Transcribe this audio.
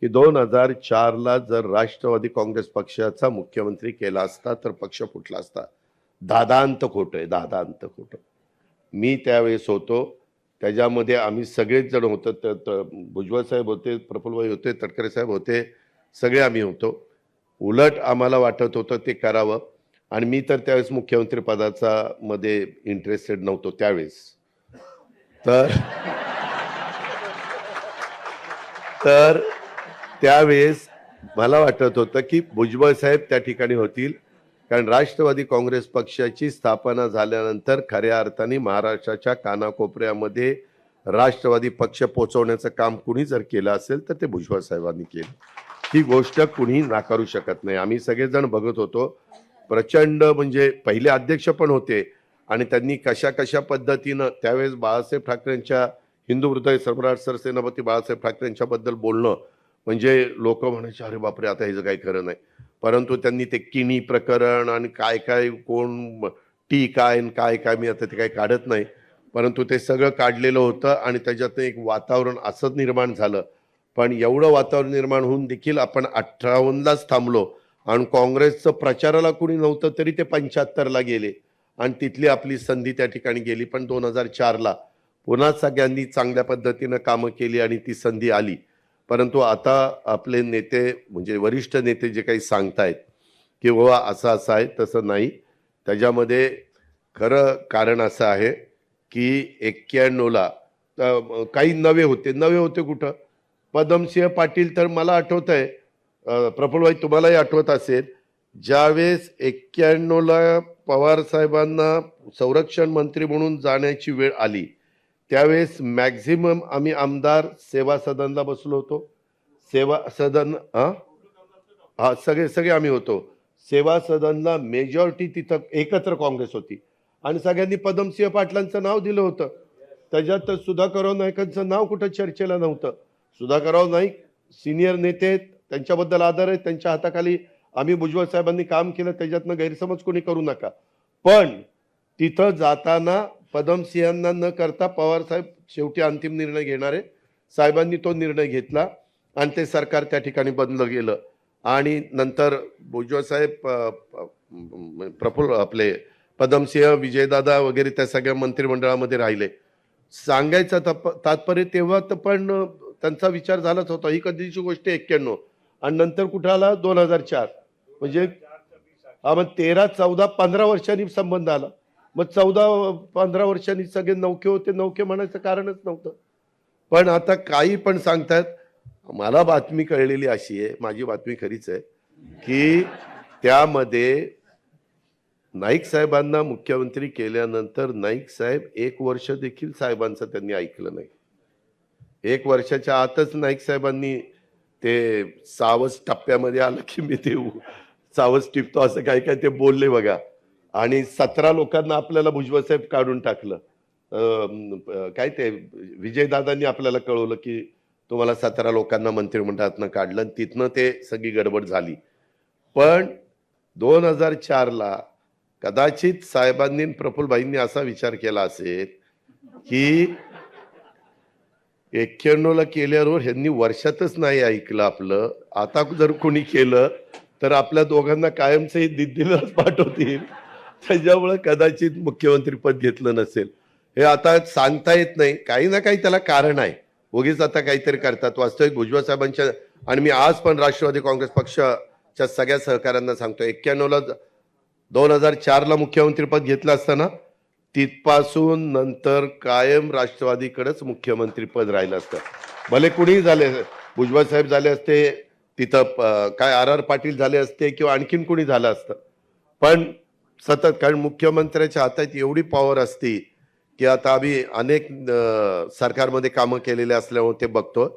की दोन हजार चारला जर राष्ट्रवादी काँग्रेस पक्षाचा मुख्यमंत्री केला असता तर पक्ष फुटला असता. दादांत खोटं आहे दादांत खोटं. मी त्यावेळेस होतो. त्याच्यामध्ये आम्ही सगळेच जण होतो. तर त- भुजबळ साहेब होते प्रफुल्लभाई होते तटकरे साहेब होते सगळे आम्ही होतो. उलट आम्हाला वाटत होतं ते करावं. आणि मी तर त्यावेळेस मुख्यमंत्री पदाचा मध्ये इंटरेस्टेड नव्हतो त्यावेळेस. तर तर त्यावेळेस मला वाटत होतं की भुजबळ साहेब त्या ठिकाणी होतील. कारण राष्ट्रवादी काँग्रेस पक्षाची स्थापना झाल्यानंतर खऱ्या अर्थाने महाराष्ट्राच्या कानाकोपऱ्यामध्ये राष्ट्रवादी पक्ष पोचवण्याचं काम कुणी जर केलं असेल तर ते भुजबळ साहेबांनी केलं. ही गोष्ट कुणी नाकारू शकत नाही. आम्ही सगळेजण बघत होतो. प्रचंड म्हणजे पहिले अध्यक्ष पण होते आणि त्यांनी कशा कशा पद्धतीनं त्यावेळेस बाळासाहेब ठाकरेंच्या हिंदू हृदय सम्राट सरसेनापती बाळासाहेब ठाकरेंच्याबद्दल बोलणं म्हणजे लोक म्हणायचे अरे बापरे आता ह्याचं काही खरं नाही. परंतु त्यांनी ते किणी प्रकरण आणि काय काय कोण टी काय आणि काय काय मी आता ते काही काढत नाही. परंतु ते सगळं काढलेलं होतं आणि त्याच्यातनं एक वातावरण असंच निर्माण झालं. पण एवढं वातावरण निर्माण होऊन देखील आपण अठ्ठावन्नलाच थांबलो. आणि काँग्रेसचं प्रचाराला कुणी नव्हतं तरी ते पंच्याहत्तरला गेले. आणि तिथली आपली संधी त्या ठिकाणी गेली. पण दोन हजार चारला पुन्हा सगळ्यांनी चांगल्या पद्धतीनं कामं केली आणि ती संधी आली. परंतु आता आपले नेते म्हणजे वरिष्ठ नेते जे काही सांगतायत की बाबा असं असं आहे तसं नाही. त्याच्यामध्ये खरं कारण असं आहे की एक्क्याण्णवला काही नवे होते. नवे होते कुठं? पदमसिंह पाटील तर मला आठवत आहे प्रफुल्लभाई तुम्हालाही आठवत असेल ज्यावेळेस एक्क्याण्णवला पवार साहेबांना संरक्षण मंत्री म्हणून जाण्याची वेळ आली त्यावेळेस मॅक्झिमम आम्ही आमदार सेवा सदनला बसलो होतो. सेवा सदन हा सगळे सगळे आम्ही होतो. सेवा सदनला मेजॉरिटी तिथं एकत्र काँग्रेस होती. आणि सगळ्यांनी पदमसिंह पाटलांचं नाव दिलं होतं. त्याच्यात तर सुधाकरराव नाईकांचं नाव कुठं चर्चेला नव्हतं. सुधाकरराव नाईक सिनियर नेते आहेत. त्यांच्याबद्दल आदर आहे त्यांच्या हाताखाली आम्ही भुजबळ साहेबांनी काम केलं. त्याच्यातनं गैरसमज कोणी करू नका. पण तिथं जाताना पदमसिंहांना न करता पवारसाहेब शेवटी अंतिम निर्णय घेणारे. साहेबांनी तो निर्णय घेतला आणि ते सरकार त्या ठिकाणी बदलं गेलं आणि नंतर भुजबळसाहेब प्रफुल्ल आपले पदमसिंह विजयदादा वगैरे त्या सगळ्या मंत्रिमंडळामध्ये राहिले. सांगायचं तप तात्पर्य तेव्हा तर पण त्यांचा विचार झालाच होता. ही कधीची गोष्ट एक्क्याण्णव. आणि नंतर कुठं आला? दोन हजार चार. म्हणजे हा मग तेरा चौदा पंधरा वर्षांनी संबंध आला. मग चौदा पंधरा वर्षांनी सगळे नौके होते नौके म्हणायचं कारणच नव्हतं. पण आता काही पण सांगतात मला बातमी कळलेली अशी आहे माझी बातमी खरीच आहे की त्यामध्ये नाईक साहेबांना मुख्यमंत्री केल्यानंतर नाईक साहेब एक वर्ष देखील साहेबांचं त्यांनी ऐकलं नाही. एक वर्षाच्या आतच नाईक साहेबांनी ते सावस टप्प्यामध्ये आलं की मी ते सावस टिपतो असं काय काय ते बोलले बघा. आणि सतरा लोकांना आपल्याला भुजबळ साहेब काढून टाकलं. अं, काय ते विजयदादांनी आपल्याला कळवलं की तुम्हाला सतरा लोकांना मंत्रिमंडळातनं काढलं आणि तिथनं ते सगळी गडबड झाली. पण दोन हजार चारला कदाचित साहेबांनी आणि प्रफुल्लभाईंनी असा विचार केला असेल की एक्क्याण्णवला केल्यावर ह्यांनी वर्षातच नाही ऐकलं आपलं. आता जर कोणी केलं तर आपल्या दोघांना कायमचं दिद्दीलाच दिल्लीलाच पाठवतील. त्याच्यामुळे कदाचित मुख्यमंत्रीपद घेतलं नसेल. हे आता सांगता येत नाही. काही ना काही त्याला कारण आहे. उगीच आता काहीतरी करतात. वास्तविक भुजबळ साहेबांच्या आणि मी आज पण राष्ट्रवादी काँग्रेस पक्षाच्या सगळ्या सहकाऱ्यांना सांगतो एक्क्याण्णवला दोन हजार चारला मुख्यमंत्रीपद घेतलं असताना तिथपासून नंतर कायम राष्ट्रवादीकडेच मुख्यमंत्रीपद राहिलं असतं. भले कुणीही झाले भुजबळ साहेब झाले असते तिथं काय आर आर पाटील झाले असते किंवा आणखीन कुणी झालं असतं. पण सतत कारण मुख्यमंत्र्याच्या हातात एवढी पॉवर असती की आता आम्ही अनेक सरकारमध्ये कामं केलेले असल्यामुळे ते बघतो